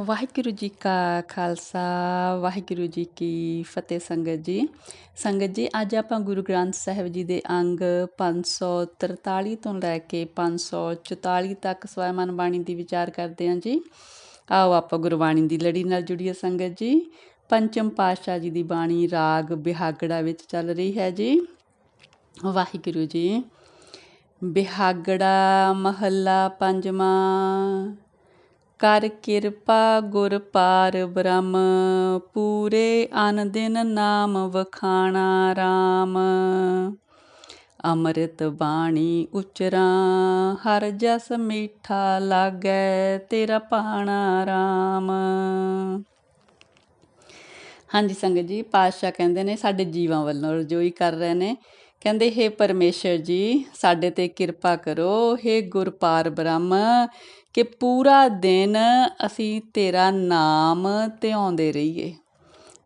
ਵਾਹਿਗੁਰੂ ਜੀ ਕਾ ਖਾਲਸਾ, ਵਾਹਿਗੁਰੂ ਜੀ ਕੀ ਫਤਿਹ ਸੰਗਤ ਜੀ। ਸੰਗਤ ਜੀ, ਅੱਜ ਆਪਾਂ ਗੁਰੂ ਗ੍ਰੰਥ ਸਾਹਿਬ ਜੀ ਦੇ ਅੰਗ 543 ਤੋਂ ਲੈ ਕੇ 544 ਤੱਕ ਸਵੈਮਨ ਬਾਣੀ ਦੀ ਵਿਚਾਰ ਕਰਦੇ ਹਾਂ ਜੀ। ਆਓ ਆਪਾਂ ਗੁਰਬਾਣੀ ਦੀ ਲੜੀ ਨਾਲ ਜੁੜੀਏ ਸੰਗਤ ਜੀ। ਪੰਚਮ ਪਾਤਸ਼ਾਹ ਜੀ ਦੀ ਬਾਣੀ ਰਾਗ ਬਿਹਾਗੜਾ ਵਿੱਚ ਚੱਲ ਰਹੀ ਹੈ ਜੀ। ਵਾਹਿਗੁਰੂ ਜੀ, ਬਿਹਾਗੜਾ ਮਹੱਲਾ ਪੰਜਵਾਂ। ਕਰ ਕਿਰਪਾ ਗੁਰ ਪਾਰ ਬ੍ਰਹਮ, ਪੂਰੇ ਅਨ ਦਿਨ ਨਾਮ ਵਖਾਣਾ RAM ਅੰਮ੍ਰਿਤ ਬਾਣੀ ਉਚਰਾ, ਹਰ ਜਸ ਮੀਠਾ ਲਾਗੈ ਤੇਰਾ ਪਾਣਾ RAM ਹਾਂਜੀ ਸੰਗਤ ਜੀ, ਪਾਤਸ਼ਾਹ ਕਹਿੰਦੇ ਨੇ ਸਾਡੇ ਜੀਵਾਂ ਵੱਲੋਂ ਰਜੋਈ ਕਰ ਰਹੇ ਨੇ। ਕਹਿੰਦੇ हे ਪਰਮੇਸ਼ਰ ਜੀ, ਸਾਡੇ ਤੇ ਕਿਰਪਾ ਕਰੋ। हे ਗੁਰਪਾਰ ਬ੍ਰਹਮ ਕਿ ਪੂਰਾ ਦਿਨ ਅਸੀਂ ਤੇਰਾ ਨਾਮ ਧਿਆਉਂਦੇ ਰਹੀਏ।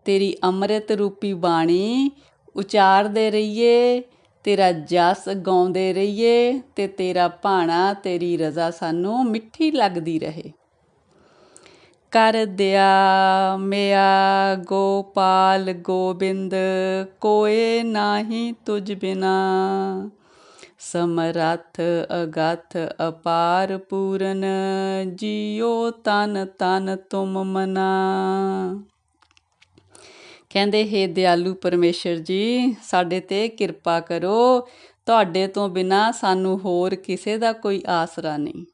ਤੇਰੀ ਅੰਮ੍ਰਿਤ ਰੂਪੀ ਬਾਣੀ ਉਚਾਰਦੇ ਰਹੀਏ, ਤੇਰਾ ਜਸ ਗਾਉਂਦੇ ਰਹੀਏ ਤੇ ਤੇਰਾ ਭਾਣਾ, ਤੇਰੀ ਰਜ਼ਾ ਸਾਨੂੰ ਮਿੱਠੀ ਲੱਗਦੀ ਰਹੇ। ਕਰ ਦਿਆ ਮਿਆ ਗੋਪਾਲ ਗੋਬਿੰਦ, ਕੋਏ ਨਾਹੀ ਤੁਝ ਬਿਨਾ। ਸਮਰੱਥ ਅਗਥ ਅਪਾਰ ਪੂਰਨ ਜੀਓ ਤਨ ਤਨ ਤੁਮ ਮਨਾ। ਕਹਿੰਦੇ, ਹੈ ਦਿਆਲੂ ਪਰਮੇਸ਼ਰ ਜੀ, ਸਾਡੇ ਤੇ ਕਿਰਪਾ ਕਰੋ। ਤੁਹਾਡੇ ਤੋਂ ਬਿਨਾ ਸਾਨੂੰ ਹੋਰ ਕਿਸੇ ਦਾ ਕੋਈ ਆਸਰਾ ਨਹੀਂ।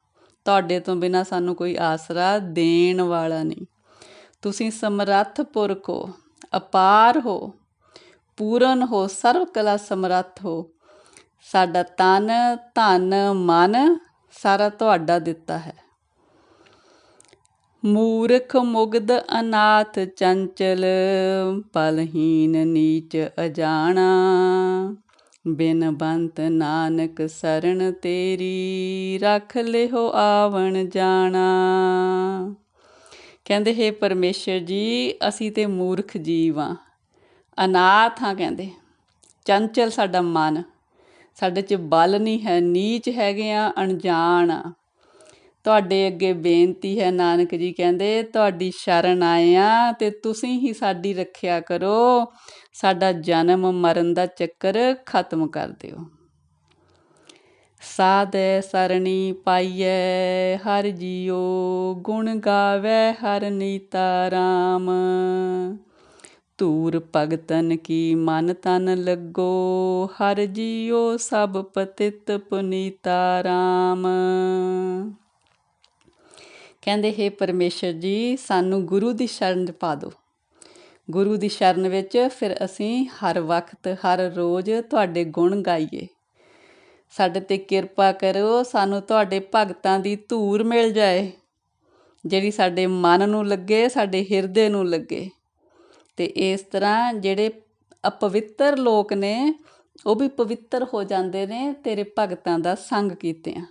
ਤੁਹਾਡੇ ਤੋਂ ਬਿਨਾ ਸਾਨੂੰ ਕੋਈ ਆਸਰਾ ਦੇਣ ਵਾਲਾ ਨਹੀਂ। ਤੁਸੀਂ ਸਮਰੱਥ ਪੁਰਖ ਹੋ, ਅਪਾਰ ਹੋ, ਪੂਰਨ ਹੋ, ਸਰਵ ਕਲਾ ਸਮਰੱਥ ਹੋ। ਸਾਡਾ ਤਨ, ਧਨ, ਮਨ ਸਾਰਾ ਤੁਹਾਡਾ ਦਿੱਤਾ ਹੈ। ਮੂਰਖ, ਮੁਗਧ, ਅਨਾਥ, ਚੰਚਲ ਪਲਹੀਨ ਨੀਚ, ਅਜਾਣਾ, ਬਿਨ ਬੰਤ ਨਾਨਕ ਸਰਣ ਤੇਰੀ, ਰੱਖ ਲਿਓ ਆਵਣ ਜਾਣਾ। ਕਹਿੰਦੇ, ਹੈ ਪਰਮੇਸ਼ਰ ਜੀ, ਅਸੀਂ ਤੇ ਮੂਰਖ ਜੀਵ ਆ ਅਨਾਥ ਹਾਂ ਕਹਿੰਦੇ। ਚੰਚਲ ਸਾਡਾ ਮਨ। ਸਾਡੇ 'ਚ ਬਲ ਨਹੀਂ ਹੈ, ਨੀਚ ਹੈਗੇ ਆ, ਅਣਜਾਣ ਆ। ਤੁਹਾਡੇ ਅੱਗੇ ਬੇਨਤੀ ਹੈ, ਨਾਨਕ ਜੀ ਕਹਿੰਦੇ, ਤੁਹਾਡੀ ਸ਼ਰਨ ਆਏ ਆ ਤੇ ਤੁਸੀਂ ਹੀ ਸਾਡੀ ਰੱਖਿਆ ਕਰੋ। ਸਾਡਾ ਜਨਮ ਮਰਨ ਦਾ ਚੱਕਰ ਖਤਮ ਕਰ ਦਿਓ। ਸਾਧੇ ਸਰਣੀ ਪਾਈਐ, ਹਰ ਜੀਓ ਗੁਣ ਗਾਵੇ, ਹਰ ਨੀਤਾ ਰਾਮ। ਧੂਰ ਭਗਤਨ ਕੀ ਮਨ ਤਨ ਲੱਗੋ, ਹਰ ਜੀਓ ਸਭ ਪਤਿਤ ਪੁਨੀਤਾ RAM ਕਹਿੰਦੇ, ਹੈ ਪਰਮੇਸ਼ਰ ਜੀ, ਸਾਨੂੰ ਗੁਰੂ ਦੀ ਸ਼ਰਨ ਪਾ ਦਿਓ। ਗੁਰੂ ਦੀ ਸ਼ਰਨ ਵਿੱਚ ਫਿਰ ਅਸੀਂ ਹਰ ਵਕਤ, ਹਰ ਰੋਜ਼ ਤੁਹਾਡੇ ਗੁਣ ਗਾਈਏ। ਸਾਡੇ ਤੇ ਕਿਰਪਾ ਕਰੋ ਸਾਨੂੰ ਤੁਹਾਡੇ ਭਗਤਾਂ ਦੀ ਧੂਰ ਮਿਲ ਜਾਏ। ਜਿਹੜੀ ਸਾਡੇ ਮਨ ਨੂੰ ਲੱਗੇ, ਸਾਡੇ ਹਿਰਦੇ ਨੂੰ ਲੱਗੇ। ਤੇ ਇਸ ਤਰ੍ਹਾਂ ਜਿਹੜੇ ਅਪਵਿੱਤਰ ਲੋਕ ਨੇ, ਉਹ ਵੀ ਪਵਿੱਤਰ ਹੋ ਜਾਂਦੇ ਨੇ, ਤੇਰੇ ਭਗਤਾਂ ਦਾ ਸੰਗ ਕੀਤਿਆਂ।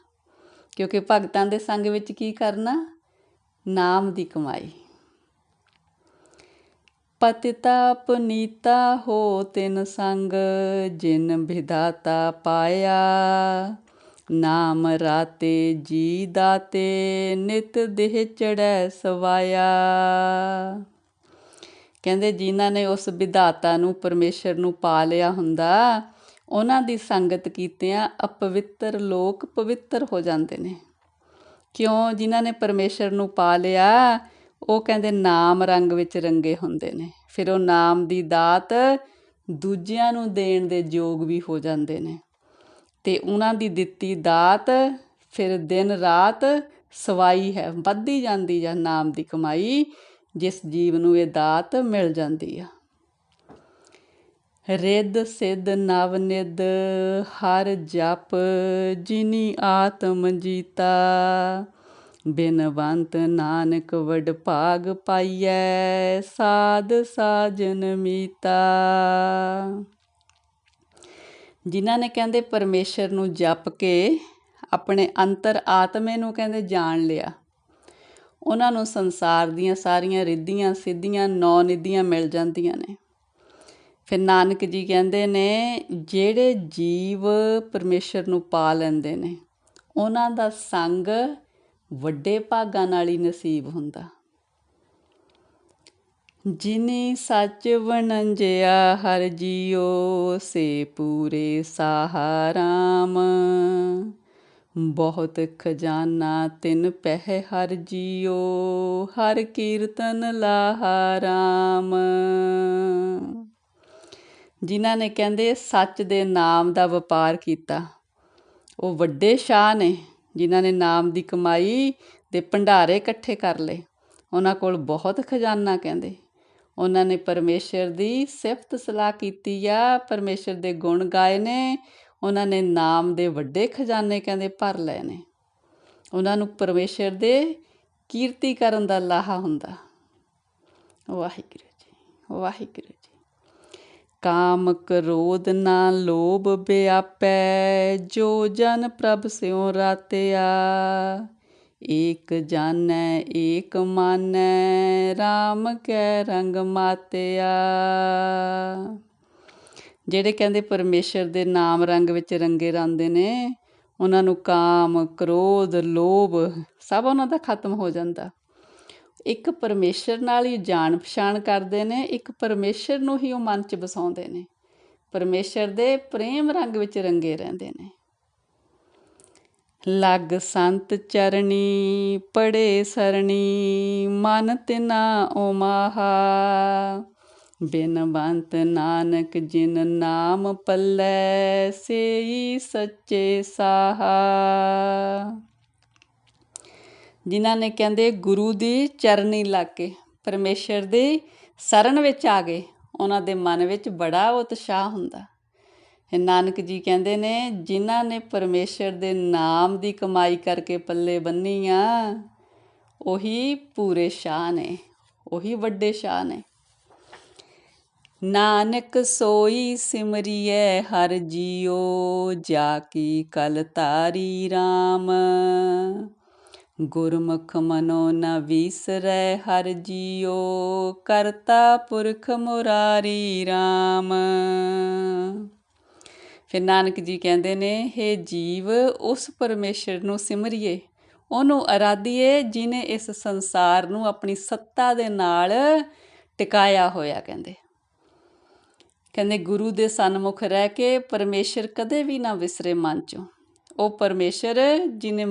ਕਿਉਂਕਿ ਭਗਤਾਂ ਦੇ ਸੰਗ ਵਿੱਚ ਕੀ ਕਰਨਾ? ਨਾਮ ਦੀ ਕਮਾਈ। ਪਤਿਤਾ ਪੁਨੀਤਾ ਹੋ ਤਿਨ ਸੰਗ, ਜਿਨ ਵਿਧਾਤਾ ਪਾਇਆ। ਨਾਮ ਰਾਤੇ ਜੀ ਦਾਤੇ, ਨਿਤ ਦੇਹ ਚੜੈ ਸਵਾਇਆ। ਕਹਿੰਦੇ ਜਿਨ੍ਹਾਂ ਨੇ ਉਸ ਵਿਧਾਤਾ ਨੂੰ ਪਰਮੇਸ਼ਰ ਨੂੰ ਪਾ ਲਿਆ ਹੁੰਦਾ, ਉਹਨਾਂ ਦੀ ਸੰਗਤ ਕੀਤਿਆਂ ਅਪਵਿੱਤਰ ਲੋਕ ਪਵਿੱਤਰ ਹੋ ਜਾਂਦੇ ਨੇ। ਕਿਉਂ? ਜਿਨ੍ਹਾਂ ਨੇ ਪਰਮੇਸ਼ਰ ਨੂੰ ਪਾ ਲਿਆ, ਉਹ ਕਹਿੰਦੇ ਨਾਮ ਰੰਗ ਵਿੱਚ ਰੰਗੇ ਹੁੰਦੇ ਨੇ। ਫਿਰ ਉਹ ਨਾਮ ਦੀ ਦਾਤ ਦੂਜਿਆਂ ਨੂੰ ਦੇਣ ਦੇ ਯੋਗ ਵੀ ਹੋ ਜਾਂਦੇ ਨੇ। ਤੇ ਉਹਨਾਂ ਦੀ ਦਿੱਤੀ ਦਾਤ ਫਿਰ ਦਿਨ ਰਾਤ ਸਵਾਈ ਹੈ, ਵੱਧਦੀ ਜਾਂਦੀ ਜਾਂ ਨਾਮ ਦੀ ਕਮਾਈ ਜਿਸ ਜੀਵ ਨੂੰ ਇਹ ਦਾਤ ਮਿਲ ਜਾਂਦੀ ਆ। ਰਿੱਧ, ਸਿੱਧ, ਨਵ ਨਿਦ ਹਰ ਜਪ ਜਿਨੀ ਆਤਮ ਜੀਤਾ। ਬਿਨਵੰਤ ਨਾਨਕ ਵਡ ਭਾਗ ਪਾਈਐ, ਸਾਧ ਸਾਜਨ ਮੀਤਾ। ਜਿਨ੍ਹਾਂ ਨੇ ਕਹਿੰਦੇ ਪਰਮੇਸ਼ਰ ਨੂੰ ਜਪ ਕੇ ਆਪਣੇ ਅੰਤਰ ਆਤਮੇ ਨੂੰ ਕਹਿੰਦੇ ਜਾਣ ਲਿਆ ਉਹਨਾਂ ਨੂੰ ਸੰਸਾਰ ਦੀਆਂ ਸਾਰੀਆਂ ਰਿੱਧੀਆਂ, ਸਿੱਧੀਆਂ, ਨੌ ਨਿਧੀਆਂ ਮਿਲ ਜਾਂਦੀਆਂ ਨੇ। ਫਿਰ ਨਾਨਕ ਜੀ ਕਹਿੰਦੇ ਨੇ, ਜਿਹੜੇ ਜੀਵ ਪਰਮੇਸ਼ਰ ਨੂੰ ਪਾ ਲੈਂਦੇ ਨੇ, ਉਹਨਾਂ ਦਾ ਸੰਗ ਵੱਡੇ ਭਾਗਾਂ ਨਾਲ ਹੀ ਨਸੀਬ ਹੁੰਦਾ। ਜਿਨੀ ਸੱਚ ਵਣੰਜਿਆ, ਹਰ ਜੀਓ ਸੇ ਪੂਰੇ ਸਾਹਾਰਾਮ। ਬਹੁਤ ਖਜ਼ਾਨਾ ਤਿਨ ਪਹਿ ਹਰ ਜੀਓ, ਹਰ ਕੀਰਤਨ ਲਾਹਾ ਰਾਮ ਜਿਨ੍ਹਾਂ ਨੇ ਕਹਿੰਦੇ ਸੱਚ ਦੇ ਨਾਮ ਦਾ ਵਪਾਰ ਕੀਤਾ, ਉਹ ਵੱਡੇ ਸ਼ਾਹ ਨੇ, ਜਿਨ੍ਹਾਂ ਨੇ ਨਾਮ ਦੀ ਕਮਾਈ ਦੇ ਭੰਡਾਰੇ ਇਕੱਠੇ ਕਰ ਲਏ। ਉਹਨਾਂ ਕੋਲ ਬਹੁਤ ਖਜ਼ਾਨਾ ਕਹਿੰਦੇ। ਉਹਨਾਂ ਨੇ ਪਰਮੇਸ਼ਰ ਦੀ ਸਿਫਤ ਸਲਾਹ ਕੀਤੀ ਆ, ਪਰਮੇਸ਼ਰ ਦੇ ਗੁਣ ਗਾਏ ਨੇ ਉਹਨਾਂ ਨੇ ਨਾਮ ਦੇ ਵੱਡੇ ਖਜ਼ਾਨੇ ਕਹਿੰਦੇ ਭਰ ਲਏ ਨੇ। ਉਹਨਾਂ ਨੂੰ ਪਰਮੇਸ਼ਰ ਦੇ ਕੀਰਤੀ ਕਰਨ ਦਾ ਲਾਹਾ ਹੁੰਦਾ। ਵਾਹਿਗੁਰੂ ਜੀ ਵਾਹਿਗੁਰੂ ਜੀ। ਕਾਮ ਕ੍ਰੋਧ ਨਾ ਲੋਭ ਬਿਆਪੈ, ਜੋ ਜਨ ਪ੍ਰਭ ਸਿਉ ਰਾਤਿਆ। ਏਕ ਜਾਣੈ, ਏਕ ਮਾਨੈ RAM ਕੈ ਰੰਗ ਮਾਤਿਆ। ਜਿਹੜੇ ਕਹਿੰਦੇ ਪਰਮੇਸ਼ਰ ਦੇ ਨਾਮ ਰੰਗ ਵਿੱਚ ਰੰਗੇ ਰਹਿੰਦੇ ਨੇ, ਉਹਨਾਂ ਨੂੰ ਕਾਮ, ਕ੍ਰੋਧ, ਲੋਭ ਸਭ ਉਹਨਾਂ ਦਾ ਖਤਮ ਹੋ ਜਾਂਦਾ। ਇੱਕ ਪਰਮੇਸ਼ਰ ਨਾਲ ਹੀ ਜਾਣ ਪਛਾਣ ਕਰਦੇ ਨੇ, ਇੱਕ ਪਰਮੇਸ਼ਰ ਨੂੰ ਹੀ ਉਹ ਮਨ 'ਚ ਵਸਾਉਂਦੇ ਨੇ। ਪਰਮੇਸ਼ਰ ਦੇ ਪ੍ਰੇਮ ਰੰਗ ਵਿੱਚ ਰੰਗੇ ਰਹਿੰਦੇ ਨੇ। ਲਗ ਸੰਤ ਚਰਣੀ, ਪੜੇ ਸਰਣੀ, ਮਨ ਤਿਨਾ ਓਮਾਹਾ ਬਿਨਵੰਤ ਨਾਨਕ ਜਿਨ ਨਾਮ ਪੱਲੇ, ਸੇਈ ਸੱਚੇ ਸਾਹਾ। ਜਿਨ੍ਹਾਂ ਨੇ ਕਹਿੰਦੇ ਗੁਰੂ ਦੀ ਚਰਨੀ ਲਾ ਕੇ, ਪਰਮੇਸ਼ਰ ਦੇ ਸਰਨ ਵਿੱਚ ਆ ਗਏ, ਉਹਨਾਂ ਦੇ ਮਨ ਵਿੱਚ ਬੜਾ ਉਤਸ਼ਾਹ ਹੁੰਦਾ। ਨਾਨਕ ਜੀ ਕਹਿੰਦੇ ਨੇ, ਜਿਨ੍ਹਾਂ ਨੇ ਪਰਮੇਸ਼ਰ ਦੇ ਨਾਮ ਦੀ ਕਮਾਈ ਕਰਕੇ ਪੱਲੇ ਬੰਨੀ ਆ ਉਹੀ ਪੂਰੇ ਸ਼ਾਹ ਨੇ, ਉਹੀ ਵੱਡੇ ਸ਼ਾਹ ਨੇ। ਨਾਨਕ ਸੋਈ ਸਿਮਰਿਐ ਹਰ ਜੀਓ, ਜਾ ਕੀ ਕਲ ਤਾਰੀ RAM ਗੁਰਮੁਖ ਮਨੋ ਨ ਵਿਸਰੈ ਹਰ ਜੀਓ, ਕਰਤਾ ਪੁਰਖ ਮੁਰਾਰੀ RAM ਫਿਰ ਨਾਨਕ ਜੀ ਕਹਿੰਦੇ ਨੇ हे ਜੀਵ, ਉਸ ਪਰਮੇਸ਼ਰ ਨੂੰ ਸਿਮਰਿਏ। ਉਹਨੂੰ ਅਰਾਧੀਏ ਜਿਨੇ ਇਸ ਸੰਸਾਰ ਨੂੰ ਆਪਣੀ ਸੱਤਾ ਦੇ ਨਾਲ ਟਿਕਾਇਆ ਹੋਇਆ ਕਹਿੰਦੇ। ਕਹਿੰਦੇ ਗੁਰੂ ਦੇ ਸਨਮੁਖ ਰਹਿ ਕੇ ਪਰਮੇਸ਼ਰ ਕਦੇ ਵੀ ਨਾ ਵਿਸਰੇ ਮਨ ਚੋਂ। ਉਹ ਪਰਮੇਸ਼ਰ ਜਿਨੇ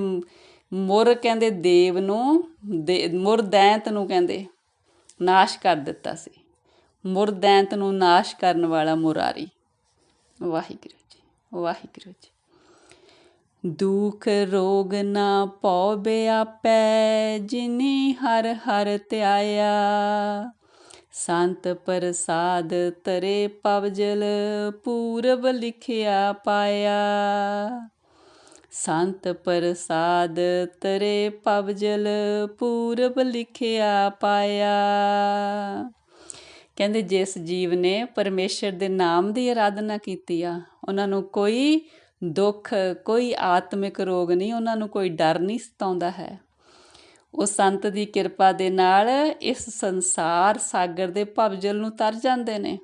ਮੁਰ ਕਹਿੰਦੇ ਦੇਵ ਨੂੰ ਮੁਰ ਦੈਂਤ ਨੂੰ ਕਹਿੰਦੇ ਨਾਸ਼ ਕਰ ਦਿੱਤਾ ਸੀ। ਮੁਰ ਦੈਂਤ ਨੂੰ ਨਾਸ਼ ਕਰਨ ਵਾਲਾ ਮੁਰਾਰੀ। ਵਾਹਿਗੁਰੂ ਜੀ ਵਾਹਿਗੁਰੂ ਜੀ। ਦੁਖ ਰੋਗ ਨਾ ਪਉ ਬਿਆਪੈ, ਜਿਨੀ ਹਰ ਹਰ ਧਿਆਇਆ। ਸੰਤ ਪ੍ਰਸਾਦ ਤਰੇ ਪਵਜਲ ਪੂਰਬ ਲਿਖਿਆ ਪਾਇਆ। ਸੰਤ ਪ੍ਰਸਾਦ ਤਰੇ ਪਵਜਲ ਪੂਰਬ ਲਿਖਿਆ ਪਾਇਆ। ਕਹਿੰਦੇ ਜਿਸ ਜੀਵ ਨੇ ਪਰਮੇਸ਼ਰ ਦੇ ਨਾਮ ਦੀ ਆਰਾਧਨਾ ਕੀਤੀ ਆ, ਉਹਨਾਂ ਨੂੰ ਕੋਈ ਦੁੱਖ, ਕੋਈ ਆਤਮਿਕ ਰੋਗ ਨਹੀਂ, ਉਹਨਾਂ ਨੂੰ ਕੋਈ ਡਰ ਨਹੀਂ ਸਤਾਉਂਦਾ ਹੈ। ਉਹ ਸੰਤ ਦੀ ਕਿਰਪਾ ਦੇ ਨਾਲ ਇਸ ਸੰਸਾਰ ਸਾਗਰ ਦੇ ਭਵਜਲ ਨੂੰ ਤਰ ਜਾਂਦੇ ਨੇ।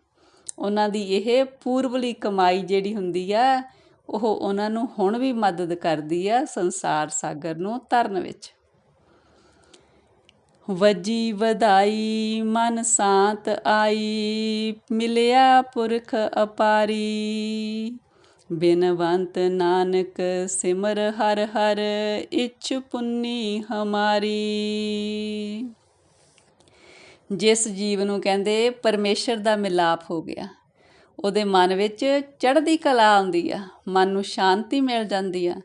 ਉਹਨਾਂ ਦੀ ਇਹ ਪੂਰਵਲੀ ਕਮਾਈ ਜਿਹੜੀ ਹੁੰਦੀ ਆ, ਉਹ ਉਹਨਾਂ ਨੂੰ ਹੁਣ ਵੀ ਮਦਦ ਕਰਦੀ ਆ ਸੰਸਾਰ ਸਾਗਰ ਨੂੰ ਤਰਨ ਵਿੱਚ। ਵਜੀ ਵਧਾਈ, ਮਨ ਸਾਤ ਆਈ, ਮਿਲਿਆ ਪੁਰਖ ਅਪਾਰੀ। ਬਿਨਵੰਤ ਨਾਨਕ ਸਿਮਰ ਹਰ ਹਰ ਇਛ ਪੁੰਨੀ ਹਮਾਰੀ। ਜਿਸ ਜੀਵ ਨੂੰ ਕਹਿੰਦੇ ਪਰਮੇਸ਼ਰ ਦਾ ਮਿਲਾਪ ਹੋ ਗਿਆ, ਉਹਦੇ ਮਨ ਵਿੱਚ ਚੜ੍ਹਦੀ ਕਲਾ ਆਉਂਦੀ ਆ, ਮਨ ਨੂੰ ਸ਼ਾਂਤੀ ਮਿਲ ਜਾਂਦੀ ਆ।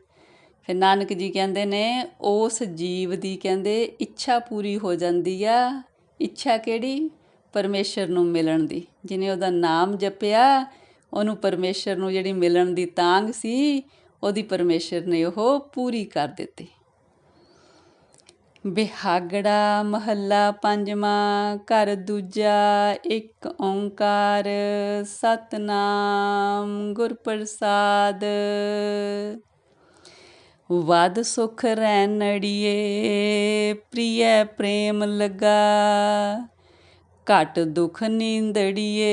ਫਿਰ ਨਾਨਕ ਜੀ ਕਹਿੰਦੇ ਨੇ, ਉਸ ਜੀਵ ਦੀ ਕਹਿੰਦੇ ਇੱਛਾ ਪੂਰੀ ਹੋ ਜਾਂਦੀ ਆ। ਇੱਛਾ ਕਿਹੜੀ? ਪਰਮੇਸ਼ਰ ਨੂੰ ਮਿਲਣ ਦੀ, ਜਿਨੇ ਉਹਦਾ ਨਾਮ ਜਪਿਆ ਉਹਨੂੰ ਪਰਮੇਸ਼ਰ ਨੂੰ ਜਿਹੜੀ ਮਿਲਣ ਦੀ ਤਾਂਗ ਸੀ, ਉਹਦੀ ਪਰਮੇਸ਼ਰ ਨੇ ਉਹ ਪੂਰੀ ਕਰ ਦਿੱਤੀ। ਬਿਹਾਗੜਾ ਮਹੱਲਾ ਪੰਜਵਾਂ, ਘਰ ਦੂਜਾ, ਇੱਕ ਓੰਕਾਰ, ਸਤਨਾਮ ਗੁਰ ਪ੍ਰਸਾਦ ਵਦ ਸੁਖ ਰੈਣੜੀਏ ਪ੍ਰਿਯ ਪ੍ਰੇਮ ਲਗਾ। ਘਟ ਦੁਖ ਨੀਂਦੜੀਏ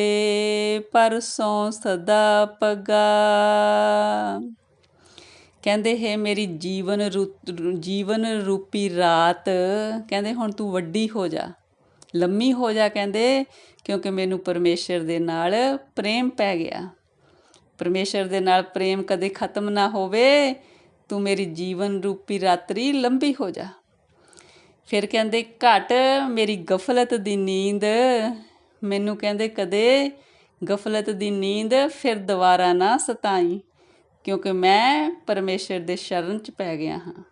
ਪਰਸੋਂ ਸਦਾ ਪਗਾ। ਕਹਿੰਦੇ, ਹੈ ਮੇਰੀ ਜੀਵਨ ਜੀਵਨ ਰੂਪੀ ਰਾਤ। ਕਹਿੰਦੇ, ਹੁਣ ਤੂੰ ਵੱਡੀ ਹੋ ਜਾ, ਲੰਮੀ ਹੋ ਜਾ ਕਹਿੰਦੇ, ਕਿਉਂਕਿ ਮੈਨੂੰ ਪਰਮੇਸ਼ਰ ਦੇ ਨਾਲ ਪ੍ਰੇਮ ਪੈ ਗਿਆ। ਪਰਮੇਸ਼ਰ ਦੇ ਨਾਲ ਪ੍ਰੇਮ ਕਦੇ ਖਤਮ ਨਾ ਹੋਵੇ, ਤੂੰ ਮੇਰੀ ਜੀਵਨ ਰੂਪੀ ਰਾਤਰੀ ਲੰਬੀ ਹੋ ਜਾ। ਫਿਰ ਕਹਿੰਦੇ, ਘਟ ਮੇਰੀ ਗਫਲਤ ਦੀ ਨੀਂਦ। ਮੈਨੂੰ ਕਹਿੰਦੇ, ਕਦੇ ਗਫਲਤ ਦੀ ਨੀਂਦ ਫਿਰ ਦੁਬਾਰਾ ਨਾ ਸਤਾਈ, ਕਿਉਂਕਿ ਮੈਂ ਪਰਮੇਸ਼ਰ ਦੇ ਸ਼ਰਨ ਚ ਪੈ ਗਿਆ ਹਾਂ।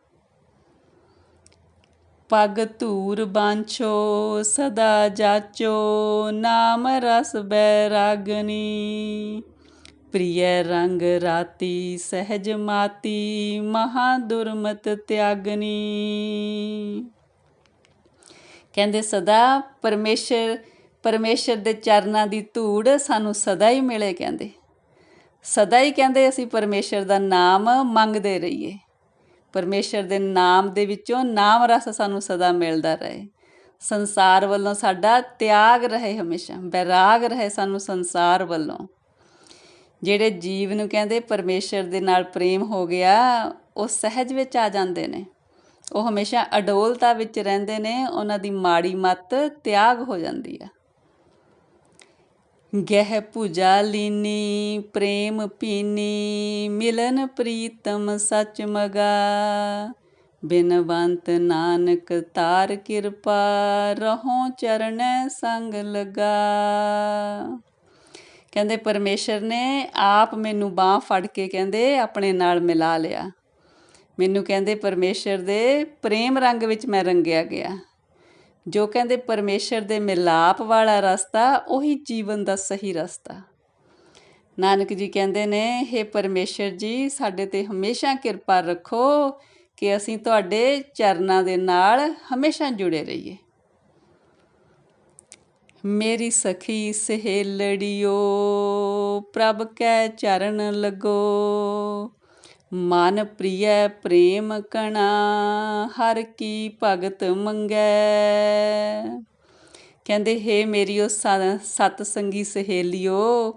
ਪਗ ਧੂਰ ਬਾਂਛੋ ਸਦਾ ਜਾਚੋ, ਨਾਮ ਰਸ ਬੈਰਾਗਨੀ। ਪ੍ਰਿਯ ਰੰਗ ਰਾਤੀ ਸਹਿਜ ਮਾਤੀ, ਮਹਾ ਦੁਰਮਤ ਤਿਆਗਨੀ। ਕਹਿੰਦੇ, ਸਦਾ ਪਰਮੇਸ਼ਰ ਪਰਮੇਸ਼ਰ ਦੇ ਚਰਨਾਂ ਦੀ ਧੂੜ ਸਾਨੂੰ ਸਦਾ ਹੀ ਮਿਲੇ, ਕਹਿੰਦੇ। ਸਦਾ ਹੀ ਕਹਿੰਦੇ, ਅਸੀਂ ਪਰਮੇਸ਼ਰ ਦਾ ਨਾਮ ਮੰਗਦੇ ਰਹੀਏ। ਪਰਮੇਸ਼ਰ ਦੇ ਨਾਮ ਦੇ ਵਿੱਚੋਂ ਨਾਮ ਰਸ ਸਾਨੂੰ ਸਦਾ ਮਿਲਦਾ ਰਹੇ। ਸੰਸਾਰ ਵੱਲੋਂ ਸਾਡਾ ਤਿਆਗ ਰਹੇ ਹਮੇਸ਼ਾ, ਬੈਰਾਗ ਰਹੇ ਸਾਨੂੰ ਸੰਸਾਰ ਵੱਲੋਂ। ਜਿਹੜੇ ਜੀਵ ਨੂੰ ਕਹਿੰਦੇ, ਪਰਮੇਸ਼ਰ ਦੇ ਨਾਲ ਪ੍ਰੇਮ ਹੋ ਗਿਆ, ਉਹ ਸਹਿਜ ਵਿੱਚ ਆ ਜਾਂਦੇ ਨੇ। ਉਹ ਹਮੇਸ਼ਾ ਅਡੋਲਤਾ ਵਿੱਚ ਰਹਿੰਦੇ ਨੇ, ਉਹਨਾਂ ਦੀ ਮਾੜੀ ਮੱਤ ਤਿਆਗ ਹੋ ਜਾਂਦੀ ਆ। ਗਹਿ ਪੂਜਾ ਲੀਨੀ, ਪ੍ਰੇਮ ਪੀਨੀ, ਮਿਲਨ ਪ੍ਰੀਤਮ ਸਚ ਮਗਾ। ਬਿਨਵੰਤ ਨਾਨਕ ਤਾਰ ਕਿਰਪਾ, ਰਹੋ ਚਰਨੈ ਸੰਗ ਲਗਾ। ਕਹਿੰਦੇ, ਪਰਮੇਸ਼ਰ ਨੇ ਆਪ ਮੈਨੂੰ ਬਾਹ ਫੜ ਕੇ ਕਹਿੰਦੇ, ਆਪਣੇ ਨਾਲ ਮਿਲਾ ਲਿਆ। ਮੈਨੂੰ ਕਹਿੰਦੇ ਪਰਮੇਸ਼ਰ ਦੇ ਪ੍ਰੇਮ ਰੰਗ ਵਿੱਚ ਮੈਂ ਰੰਗਿਆ ਗਿਆ। ਜੋ ਕਹਿੰਦੇ ਪਰਮੇਸ਼ਰ ਦੇ ਮਿਲਾਪ ਵਾਲਾ ਰਸਤਾ, ਉਹੀ ਜੀਵਨ ਦਾ ਸਹੀ ਰਸਤਾ। ਨਾਨਕ ਜੀ ਕਹਿੰਦੇ ਨੇ हे ਪਰਮੇਸ਼ਰ ਜੀ, ਸਾਡੇ ਤੇ ਹਮੇਸ਼ਾ ਕਿਰਪਾ ਰੱਖੋ ਕਿ ਅਸੀਂ ਤੁਹਾਡੇ ਚਰਨਾਂ ਦੇ ਨਾਲ ਹਮੇਸ਼ਾ ਜੁੜੇ ਰਹੀਏ। ਮੇਰੀ ਸਖੀ ਸਹੇਲੜਿਓ, ਪ੍ਰਭ ਕੈ ਚਰਨ ਲੱਗੋ। ਮਨ ਪ੍ਰਿਯ ਪ੍ਰੇਮ ਕਣਾ, ਹਰ ਕੀ ਭਗਤ ਮੰਗੈ। ਕਹਿੰਦੇ, ਹੈ ਮੇਰੀ ਉਹ ਸਤ ਸੰਗੀ ਸਹੇਲਿਓ,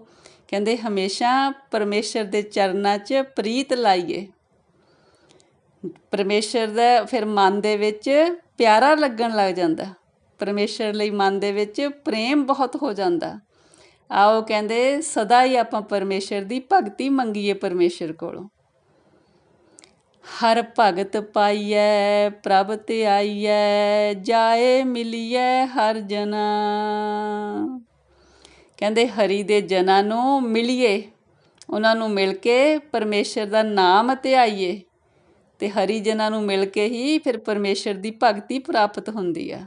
ਕਹਿੰਦੇ, ਹਮੇਸ਼ਾ ਪਰਮੇਸ਼ਰ ਦੇ ਚਰਨਾਂ 'ਚ ਪ੍ਰੀਤ ਲਾਈਏ। ਪਰਮੇਸ਼ਰ ਦਾ ਫਿਰ ਮਨ ਦੇ ਵਿੱਚ ਪਿਆਰਾ ਲੱਗਣ ਲੱਗ ਜਾਂਦਾ। ਪਰਮੇਸ਼ਰ ਲਈ ਮਨ ਦੇ ਵਿੱਚ ਪ੍ਰੇਮ ਬਹੁਤ ਹੋ ਜਾਂਦਾ। ਆਓ ਕਹਿੰਦੇ, ਸਦਾ ਹੀ ਆਪਾਂ ਪਰਮੇਸ਼ਰ ਦੀ ਭਗਤੀ ਮੰਗੀਏ ਪਰਮੇਸ਼ਰ ਕੋਲੋਂ। ਹਰ ਭਗਤ ਪਾਈਐ, ਪ੍ਰਭ ਤੇ ਆਈਐ, ਜਾਏ ਮਿਲੀਐ ਹਰ ਜਨਾ। ਕਹਿੰਦੇ ਹਰੀ ਦੇ ਜਨਾਂ ਨੂੰ ਮਿਲੀਏ, ਉਹਨਾਂ ਨੂੰ ਮਿਲ ਕੇ ਪਰਮੇਸ਼ਰ ਦਾ ਨਾਮ ਧਿਆਈਏ ਤੇ ਹਰੀ ਜਨਾਂ ਨੂੰ ਮਿਲ ਕੇ ਹੀ ਫਿਰ ਪਰਮੇਸ਼ਰ ਦੀ ਭਗਤੀ ਪ੍ਰਾਪਤ ਹੁੰਦੀ ਆ।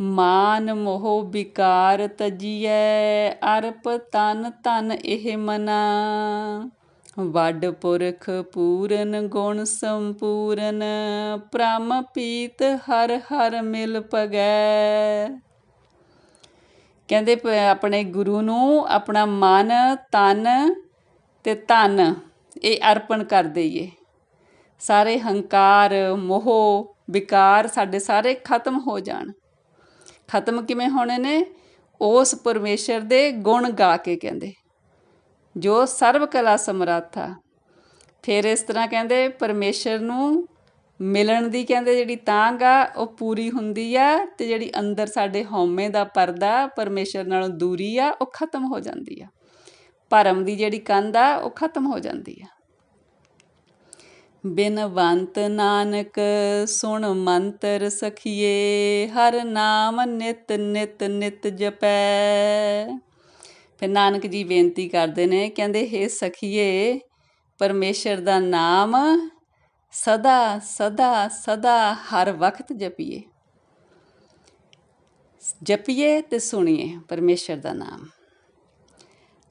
ਮਾਨ ਮੋਹ ਵਿਕਾਰ ਤਜੀਐ, ਅਰਪ ਤਨ ਤਨ ਇਹ ਮਨਾ। ਵੱਡ ਪੁਰਖ ਪੂਰਨ ਗੁਣ ਸੰਪੂਰਨ, ਪ੍ਰਮ ਪੀਤ ਹਰ ਹਰ ਮਿਲ ਪਗੈ ਕਹਿੰਦੇ ਆਪਣੇ ਗੁਰੂ ਨੂੰ ਆਪਣਾ ਮਨ, ਤਨ ਤੇ ਧਨ ਇਹ ਅਰਪਣ ਕਰ ਦਈਏ। ਸਾਰੇ ਹੰਕਾਰ, ਮੋਹ, ਵਿਕਾਰ ਸਾਡੇ ਸਾਰੇ ਖਤਮ ਹੋ ਜਾਣ। ਖਤਮ ਕਿਵੇਂ ਹੋਣੇ ਨੇ? ਉਸ ਪਰਮੇਸ਼ਰ ਦੇ ਗੁਣ ਗਾ ਕੇ ਕਹਿੰਦੇ। ਜੋ ਸਰਵ ਕਲਾ ਸਮਰੱਥ ਆ। ਫਿਰ ਇਸ ਤਰ੍ਹਾਂ ਕਹਿੰਦੇ ਪਰਮੇਸ਼ਰ ਨੂੰ ਮਿਲਣ ਦੀ ਕਹਿੰਦੇ ਜਿਹੜੀ ਤਾਂਗ ਆ, ਉਹ ਪੂਰੀ ਹੁੰਦੀ ਆ ਤੇ ਜਿਹੜੀ ਅੰਦਰ ਸਾਡੇ ਹਉਮੈ ਦਾ ਪਰਦਾ ਪਰਮੇਸ਼ਰ ਨਾਲੋਂ ਦੂਰੀ ਆ, ਉਹ ਖਤਮ ਹੋ ਜਾਂਦੀ ਆ। ਭਰਮ ਦੀ ਜਿਹੜੀ ਕੰਧ ਆ, ਉਹ ਖਤਮ ਹੋ ਜਾਂਦੀ ਆ। ਬਿਨਵੰਤ ਨਾਨਕ ਸੁਣ ਮੰਤਰ ਸਖੀਏ, ਹਰ ਨਾਮ ਨਿਤ ਨਿਤ ਨਿਤ ਜਪੈ। ਫਿਰ ਨਾਨਕ ਜੀ ਬੇਨਤੀ ਕਰਦੇ ਨੇ, ਕਹਿੰਦੇ हे ਸਖੀਏ, ਪਰਮੇਸ਼ਰ ਦਾ ਨਾਮ ਸਦਾ ਸਦਾ ਸਦਾ ਹਰ ਵਕਤ ਜਪੀਏ। ਜਪੀਏ ਤੇ ਸੁਣੀਏ ਪਰਮੇਸ਼ਰ ਦਾ ਨਾਮ।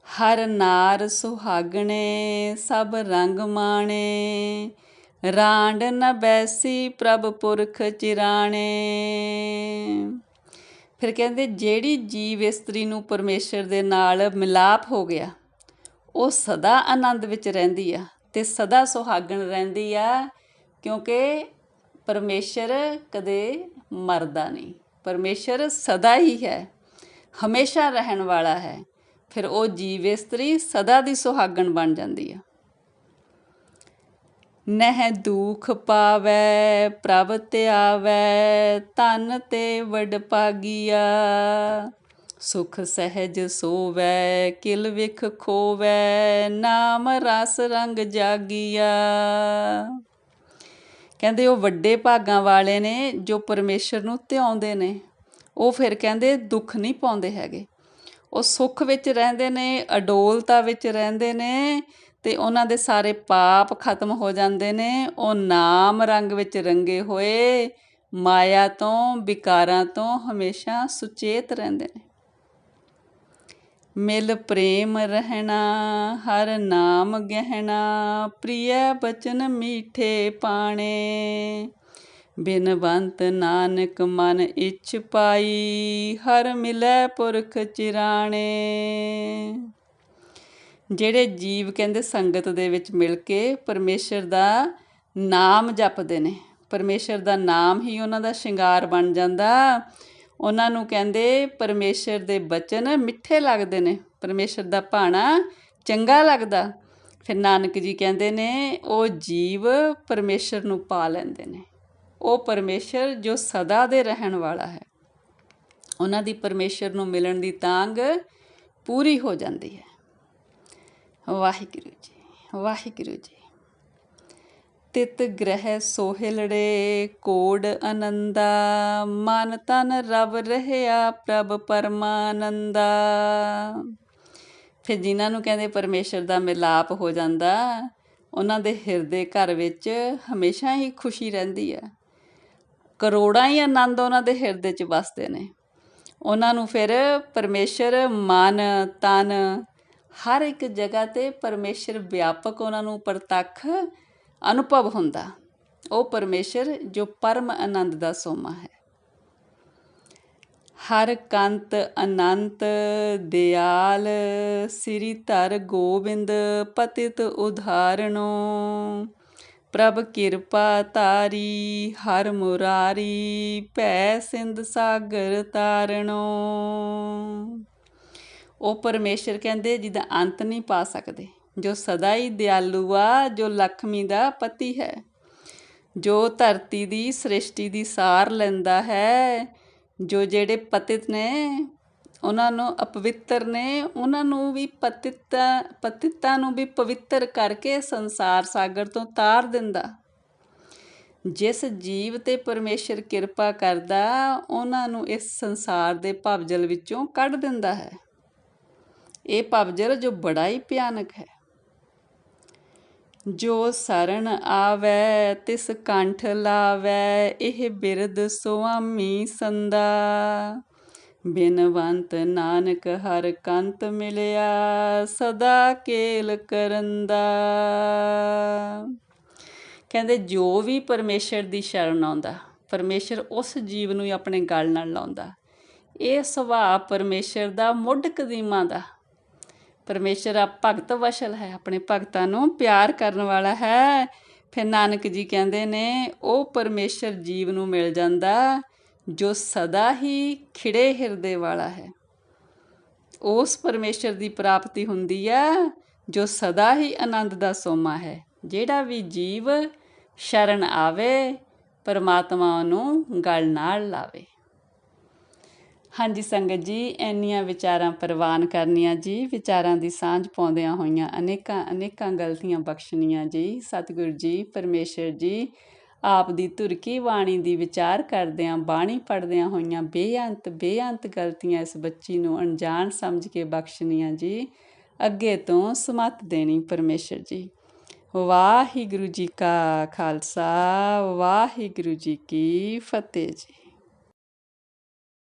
ਹਰ ਨਾਰ ਸੁਹਾਗਣੇ, ਸਭ ਰੰਗ ਮਾਣੇ, ਰਾਂਡ ਨ ਬੈਸੀ ਪ੍ਰਭ ਪੁਰਖ ਚਿਰਾਣੇ। ਫਿਰ ਕਹਿੰਦੇ ਜਿਹੜੀ ਜੀਵ ਇਸਤਰੀ ਨੂੰ ਪਰਮੇਸ਼ਰ ਦੇ ਨਾਲ ਮਿਲਾਪ ਹੋ ਗਿਆ, ਉਹ ਸਦਾ ਆਨੰਦ ਵਿੱਚ ਰਹਿੰਦੀ ਆ ਤੇ ਸਦਾ ਸੁਹਾਗਣ ਰਹਿੰਦੀ ਆ ਕਿਉਂਕਿ ਪਰਮੇਸ਼ਰ ਕਦੇ ਮਰਦਾ ਨਹੀਂ। ਪਰਮੇਸ਼ਰ ਸਦਾ ਹੀ ਹੈ, ਹਮੇਸ਼ਾ ਰਹਿਣ ਵਾਲਾ ਹੈ। ਫਿਰ ਉਹ ਜੀਵ ਇਸਤਰੀ ਸਦਾ ਦੀ ਸੁਹਾਗਣ ਬਣ ਜਾਂਦੀ ਆ। ਨਹਿ ਦੁਖ ਪਾਵੈ, ਪ੍ਰਭ ਧਿਆਵੈ ਤਨ ਤੇ ਵਡ ਪਾਗੀਆ ਸੁਖ ਸਹਿਜ ਸੋਵੈ, ਕਿਲ ਵਿਖ ਖੋਵੈ, ਨਾਮ ਰਸ ਰੰਗ ਜਾਗੀਆ। ਕਹਿੰਦੇ ਉਹ ਵੱਡੇ ਭਾਗਾਂ ਵਾਲੇ ਨੇ ਜੋ ਪਰਮੇਸ਼ਰ ਨੂੰ ਧਿਆਉਂਦੇ ਨੇ, ਉਹ ਫਿਰ ਕਹਿੰਦੇ ਦੁੱਖ ਨਹੀਂ ਪਾਉਂਦੇ ਹੈਗੇ। ਉਹ ਸੁੱਖ ਵਿੱਚ ਰਹਿੰਦੇ ਨੇ, ਅਡੋਲਤਾ ਵਿੱਚ ਰਹਿੰਦੇ ਨੇ ਅਤੇ ਉਹਨਾਂ ਦੇ ਸਾਰੇ ਪਾਪ ਖਤਮ ਹੋ ਜਾਂਦੇ ਨੇ। ਉਹ ਨਾਮ ਰੰਗ ਵਿੱਚ ਰੰਗੇ ਹੋਏ, ਮਾਇਆ ਤੋਂ, ਵਿਕਾਰਾਂ ਤੋਂ ਹਮੇਸ਼ਾ ਸੁਚੇਤ ਰਹਿੰਦੇ ਨੇ। ਮਿਲ ਪ੍ਰੇਮ ਰਹਿਣਾ, ਹਰ ਨਾਮ ਗਹਿਣਾ, ਪ੍ਰਿਯ ਬਚਨ ਮੀਠੇ ਪਾਣੇ। ਬਿਨਵੰਤ ਨਾਨਕ ਮਨ ਇਛ ਪਾਈ, ਹਰ ਮਿਲੈ ਪੁਰਖ ਚਿਰਾਣੇ। ਜਿਹੜੇ ਜੀਵ ਕਹਿੰਦੇ ਸੰਗਤ ਦੇ ਵਿੱਚ ਮਿਲ ਕੇ ਪਰਮੇਸ਼ਰ ਦਾ ਨਾਮ ਜਪਦੇ ਨੇ। ਪਰਮੇਸ਼ਰ ਦਾ ਨਾਮ ਹੀ ਉਹਨਾਂ ਦਾ ਸ਼ਿੰਗਾਰ ਬਣ ਜਾਂਦਾ। ਉਹਨਾਂ ਨੂੰ ਕਹਿੰਦੇ ਪਰਮੇਸ਼ਰ ਦੇ ਬਚਨ ਮਿੱਠੇ ਲੱਗਦੇ ਨੇ। ਪਰਮੇਸ਼ਰ ਦਾ ਭਾਣਾ ਚੰਗਾ ਲੱਗਦਾ। ਫਿਰ ਨਾਨਕ ਜੀ ਕਹਿੰਦੇ ਨੇ, ਉਹ ਜੀਵ ਪਰਮੇਸ਼ਰ ਨੂੰ ਪਾ ਲੈਂਦੇ ਨੇ। ਉਹ ਪਰਮੇਸ਼ਰ ਜੋ ਸਦਾ ਦੇ ਰਹਿਣ ਵਾਲਾ ਹੈ। ਉਹਨਾਂ ਦੀ ਪਰਮੇਸ਼ਰ ਨੂੰ ਮਿਲਣ ਦੀ ਤਾਂਗ ਪੂਰੀ ਹੋ ਜਾਂਦੀ ਹੈ। ਵਾਹਿਗੁਰੂ ਜੀ ਵਾਹਿਗੁਰੂ ਜੀ। ਤਿਤ ਗ੍ਰਹਿ ਸੋਹਿਲੜੇ ਕੋਡ ਅਨੰਦਾ, ਮਨ ਤਨ ਰਵ ਰਹਿਆ ਪ੍ਰਭ ਪਰਮਾਨੰਦਾ। ਫਿਰ ਜਿਨ੍ਹਾਂ ਨੂੰ ਕਹਿੰਦੇ ਪਰਮੇਸ਼ਰ ਦਾ ਮਿਲਾਪ ਹੋ ਜਾਂਦਾ, ਉਹਨਾਂ ਦੇ ਹਿਰਦੇ ਘਰ ਵਿੱਚ ਹਮੇਸ਼ਾ ਹੀ ਖੁਸ਼ੀ ਰਹਿੰਦੀ ਹੈ ਕਰੋੜਾਂ ਹੀ ਆਨੰਦ ਉਹਨਾਂ ਦੇ ਹਿਰਦੇ 'ਚ ਵਸਦੇ ਨੇ। ਉਹਨਾਂ ਨੂੰ ਫਿਰ ਪਰਮੇਸ਼ਰ ਮਨ ਤਨ ਹਰ ਇੱਕ ਜਗ੍ਹਾ ਤੇ ਪਰਮੇਸ਼ਰ ਵਿਆਪਕ ਉਹਨਾਂ ਨੂੰ ਪ੍ਰਤੱਖ ਅਨੁਭਵ ਹੁੰਦਾ। ਉਹ ਪਰਮੇਸ਼ਰ ਜੋ ਪਰਮ ਆਨੰਦ ਦਾ ਸੋਮਾ ਹੈ। ਹਰ ਕੰਤ ਅਨੰਤ ਦਿਆਲ, ਸ੍ਰੀ ਧਰ ਗੋਬਿੰਦ ਪਤਿਤ ਉਧਾਰਣੋ ਪ੍ਰਭ ਕਿਰਪਾ ਤਾਰੀ ਹਰ ਮੁਰਾਰੀ ਭੈ ਸਿੰਧ ਸਾਗਰ ਤਾਰਣੋ ਉਹ ਪਰਮੇਸ਼ਰ ਕਹਿੰਦੇ ਜਿਹਦਾ ਅੰਤ ਨਹੀਂ ਪਾ ਸਕਦੇ। ਜੋ ਸਦਾ ਹੀ ਦਿਆਲੂ ਆ, ਜੋ ਲక్ష్ਮੀ ਦਾ ਪਤੀ ਹੈ। ਜੋ ਧਰਤੀ ਦੀ ਸ੍ਰਿਸ਼ਟੀ ਦੀ ਸਾਰ ਲੈਂਦਾ ਹੈ, ਜੋ ਜਿਹੜੇ ਪਤਿਤ ਨੇ, ਉਹਨਾਂ ਨੂੰ ਅਪਵਿੱਤਰ ਨੇ, ਉਹਨਾਂ ਨੂੰ ਵੀ ਪਤਿਤਾ ਪਤਿਤਾ ਨੂੰ ਵੀ ਪਵਿੱਤਰ ਕਰਕੇ ਸੰਸਾਰ ਸਾਗਰ ਤੋਂ ਤਾਰ ਦਿੰਦਾ। ਜਿਸ ਜੀਵ ਤੇ ਪਰਮੇਸ਼ਰ ਕਿਰਪਾ ਕਰਦਾ, ਉਹਨਾਂ ਨੂੰ ਇਸ ਸੰਸਾਰ ਦੇ ਭਵਜਲ ਵਿੱਚੋਂ ਕੱਢ ਦਿੰਦਾ ਹੈ। ਇਹ ਪਵਜਰ ਜੋ ਬੜਾ ਹੀ ਭਿਆਨਕ ਹੈ। ਜੋ ਸਰਣ ਆਵੈ, ਤਿਸ ਕੰਠ ਲਾਵੈ, ਇਹ ਬਿਰਦ ਸੁਆਮੀ ਸੰਦਾ। ਬਿਨਵੰਤ ਨਾਨਕ ਹਰ ਕੰਤ ਮਿਲਿਆ, ਸਦਾ ਕੇਲ ਕਰੰਦਾ। ਕਹਿੰਦੇ ਜੋ ਵੀ ਪਰਮੇਸ਼ਰ ਦੀ ਸ਼ਰਨ ਆਉਂਦਾ, ਪਰਮੇਸ਼ਰ ਉਸ ਜੀਵ ਨੂੰ ਹੀ ਆਪਣੇ ਗਲ ਨਾਲ ਲਾਉਂਦਾ। ਇਹ ਸੁਭਾਅ ਪਰਮੇਸ਼ਰ ਦਾ ਮੁੱਢ ਕਦੀਮਾਂ ਦਾ। ਪਰਮੇਸ਼ਰ ਆ, ਭਗਤ ਵਸ਼ਲ ਹੈ, ਆਪਣੇ ਭਗਤਾਂ ਨੂੰ ਪਿਆਰ ਕਰਨ ਵਾਲਾ ਹੈ। ਫਿਰ ਨਾਨਕ ਜੀ ਕਹਿੰਦੇ ਨੇ, ਉਹ ਪਰਮੇਸ਼ਰ ਜੀਵ ਨੂੰ ਮਿਲ ਜਾਂਦਾ, ਜੋ ਸਦਾ ਹੀ ਖਿੜੇ ਹਿਰਦੇ ਵਾਲਾ ਹੈ। ਉਸ ਪਰਮੇਸ਼ਰ ਦੀ ਪ੍ਰਾਪਤੀ ਹੁੰਦੀ ਹੈ, ਜੋ ਸਦਾ ਹੀ ਆਨੰਦ ਦਾ ਸੋਮਾ ਹੈ। ਜਿਹੜਾ ਵੀ ਜੀਵ ਸ਼ਰਨ ਆਵੇ, ਪਰਮਾਤਮਾ ਨੂੰ ਗਲ ਨਾਲ ਲਾਵੇ। ਹਾਂਜੀ ਸੰਗਤ ਜੀ, ਇੰਨੀਆਂ ਵਿਚਾਰਾਂ ਪ੍ਰਵਾਨ ਕਰਨੀਆਂ ਜੀ, ਵਿਚਾਰਾਂ ਦੀ ਸਾਂਝ ਪਾਉਂਦਿਆਂ ਹੋਈਆਂ ਅਨੇਕਾਂ ਅਨੇਕਾਂ ਗਲਤੀਆਂ ਬਖਸ਼ਣੀਆਂ ਜੀ। ਸਤਿਗੁਰੂ ਜੀ, ਪਰਮੇਸ਼ਰ ਜੀ, ਆਪ ਦੀ ਤੁਰਕੀ ਬਾਣੀ ਦੀ ਵਿਚਾਰ ਕਰਦਿਆਂ, ਬਾਣੀ ਪੜਦਿਆਂ ਹੋਈਆਂ ਬੇਅੰਤ ਬੇਅੰਤ ਗਲਤੀਆਂ ਇਸ ਬੱਚੀ ਨੂੰ ਅਣਜਾਣ ਸਮਝ ਕੇ ਬਖਸ਼ਣੀਆਂ ਜੀ। ਅੱਗੇ ਤੋਂ ਸਮਤ ਦੇਣੀ ਪਰਮੇਸ਼ਰ ਜੀ। ਵਾਹਿਗੁਰੂ ਜੀ ਕਾ ਖਾਲਸਾ, ਵਾਹਿਗੁਰੂ ਜੀ ਕੀ ਫਤਿਹ ਜੀ।